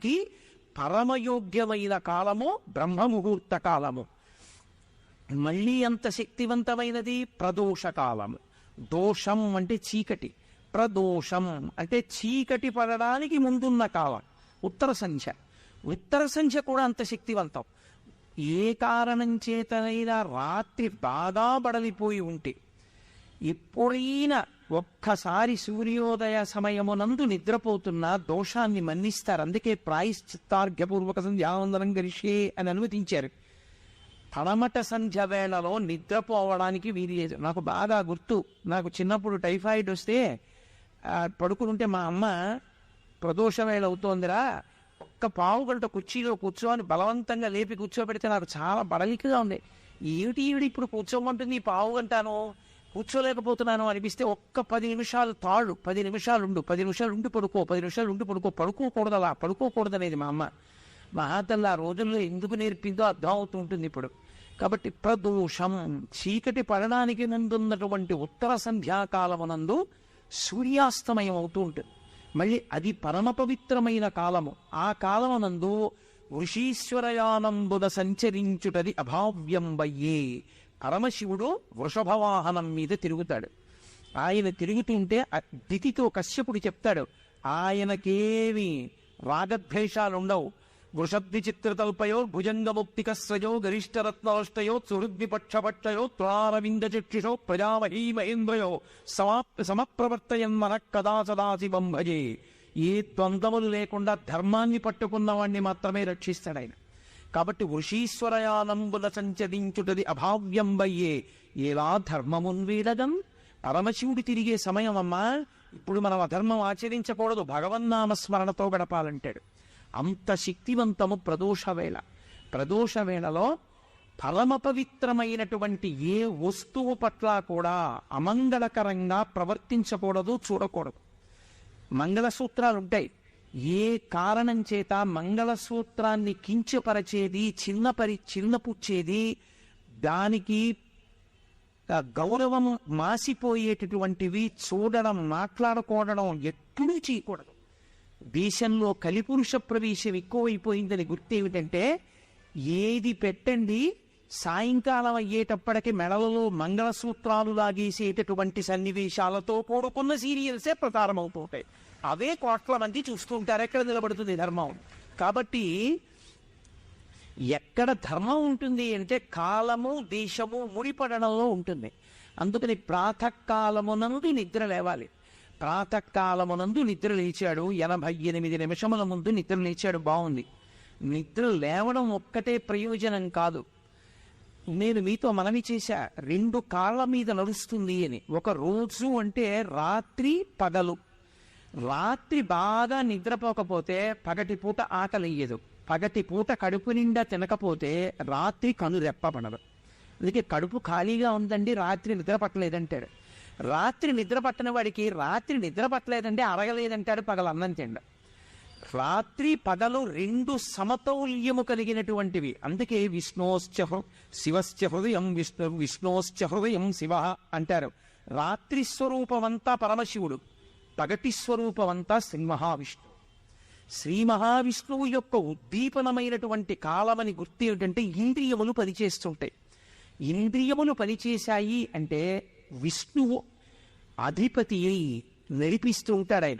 వారికి పరమయోగ్యమైన కాలము బ్రహ్మముహూర్త కాలము. మళ్ళీ ఎంత శక్తివంతమైనది ప్రదోష కాలము. దోషం అంటే చీకటి. ప్రదోషం అంటే చీకటి పడడానికి ముందున్న కాలం. ఉత్తర సంధ్య. ఉత్తర సంధ్య కూడా అంత శక్తివంతం. ఏ కారణం చేతనైనా రాత్రి బాగా బడలిపోయి ఉంటే ఎప్పుడైనా ఒక్కసారి సూర్యోదయ సమయమునందు నిద్రపోతున్న దోషాన్ని మన్నిస్తారు. అందుకే ప్రాయశ్చిత్తార్ఘ్యపూర్వక సంధ్యావందనం గరిషే అని అనుమతించారు. పడమట సంధ్య వేళలో నిద్రపోవడానికి వీలు లేదు. నాకు బాగా గుర్తు. నాకు చిన్నప్పుడు టైఫాయిడ్ వస్తే పడుకునుంటే మా అమ్మ ప్రదోష వేళ అవుతోందిరా. ఒక్క పావు గంట కుర్చీలో కూర్చోని బలవంతంగా లేపి కూర్చోబెడితే నాకు చాలా బడలికగా ఉంది. ఏమిటి ఈవిడ ఇప్పుడు కూర్చోమంటుంది ఈ పావు గంటను? కూర్చోలేకపోతున్నాను అనిపిస్తే ఒక్క పది నిమిషాలు తాడు పది నిమిషాలు ఉండు పది నిమిషాలు ఉండి పడుకో పది నిమిషాలు ఉండి పడుకో పడుకోకూడదు అలా పడుకోకూడదు అనేది మా అమ్మ. మహాతల్లి ఆ రోజుల్లో ఎందుకు నేర్పిందో అర్థం అవుతూ ఉంటుంది ఇప్పుడు. కాబట్టి ప్రదోషం చీకటి పడడానికి నందున్నటువంటి ఉత్తర సంధ్యాకాలమునందు సూర్యాస్తమయం అవుతూ ఉంటుంది. మళ్ళీ అది పరమ పవిత్రమైన కాలము. ఆ కాలమునందు ఋషీశ్వరయానంబున సంచరించుటది అభావ్యం వయ్యే పరమశివుడు వృషభవాహనం మీద తిరుగుతాడు. ఆయన తిరుగుతుంటే దితితో కశ్యపుడు చెప్తాడు ఆయనకేమి రాగద్వేషాలుండవు. వృషద్విచిత్రతల్పయో భుజంగముక్తికస్రజో గరిష్టరత్నవష్టయో సుహృద్విపక్షపక్షయో త్రారవిందచక్షుషో ప్రజామహీ మహేంద్రయో సమప్రవర్తయన్ మన కదా సదాశివం భజే. ఏ ద్వంద్వములు లేకుండా ధర్మాన్ని పట్టుకున్న వాణ్ణి మాత్రమే రక్షిస్తాడు ఆయన కాబట్టి వృషీశ్వరయానంబుల సంచరించుటది అభావ్యం వయ్యే ఎలా ధర్మమున్ వీడగం పరమశివుడు తిరిగే సమయం అమ్మా ఇప్పుడు మనం అధర్మం ఆచరించకూడదు. భగవన్నామస్మరణతో గడపాలంటాడు. అంత శక్తివంతము ప్రదోషవేళ ప్రదోషవేళలో ప్రదోష పరమ పవిత్రమైనటువంటి ఏ వస్తువు పట్ల కూడా అమంగళకరంగా ప్రవర్తించకూడదు చూడకూడదు. మంగళసూత్రాలు ఉంటాయి ఏ కారణం చేత మంగళసూత్రాన్ని కించపరచేది చిన్నపరి చిన్నపుచ్చేది దానికి గౌరవం మాసిపోయేటటువంటివి చూడడం మాట్లాడుకోవడం ఎట్లూ చేయకూడదు దేశంలో కలిపురుష ప్రవేశం ఎక్కువైపోయిందని గుర్తేమిటంటే ఏది పెట్టండి సాయంకాలం అయ్యేటప్పటికి మెడలలో మంగళసూత్రాలు లాగేసేటటువంటి సన్నివేశాలతో కూడుకున్న సీరియల్సే ప్రసారమవుతుంటాయి అవే కోట్ల మంది చూస్తుంటారు ఎక్కడ నిలబడుతుంది ధర్మం. కాబట్టి ఎక్కడ ధర్మం ఉంటుంది అంటే కాలము దేశము ముడిపడడంలో ఉంటుంది. అందుకని ప్రాతకాలమునందు నిద్ర లేవాలి. ప్రాతకాలమునందు నిద్ర లేచాడు ఎనభై ఎనిమిది నిమిషముల ముందు నిద్ర లేచాడు బాగుంది. నిద్ర లేవడం ఒక్కటే ప్రయోజనం కాదు. నేను మీతో మనవి చేశా రెండు కాళ్ళ మీద నడుస్తుంది అని. ఒక రోజు అంటే రాత్రి పగలు. రాత్రి బాగా నిద్రపోకపోతే పగటి పూట ఆకలియ్యదు. పగటి పూట కడుపు నిండా తినకపోతే రాత్రి కను రెప్పబడదు. అందుకే కడుపు ఖాళీగా ఉందండి రాత్రి నిద్ర పట్టలేదంటాడు. రాత్రి నిద్ర పట్టని వాడికి రాత్రి నిద్ర పట్టలేదంటే అరగలేదంటాడు పగలు అన్నం తిండ. రాత్రి పగలు రెండు సమతౌల్యము కలిగినటువంటివి. అందుకే విష్ణోశ్చ శివశ్చ హృదయం విష్ణు విష్ణోశ్చ హృదయం శివ అంటారు. రాత్రి స్వరూపమంతా పరమశివుడు. పగటి స్వరూపమంతా శ్రీ మహావిష్ణువు శ్రీ మహావిష్ణువు యొక్క ఉద్దీపనమైనటువంటి కాలమని గుర్తు ఏమిటంటే ఇంద్రియములు పనిచేస్తుంటాయి. ఇంద్రియములు పనిచేశాయి అంటే విష్ణువు అధిపతి నడిపిస్తూ ఉంటాడు ఆయన.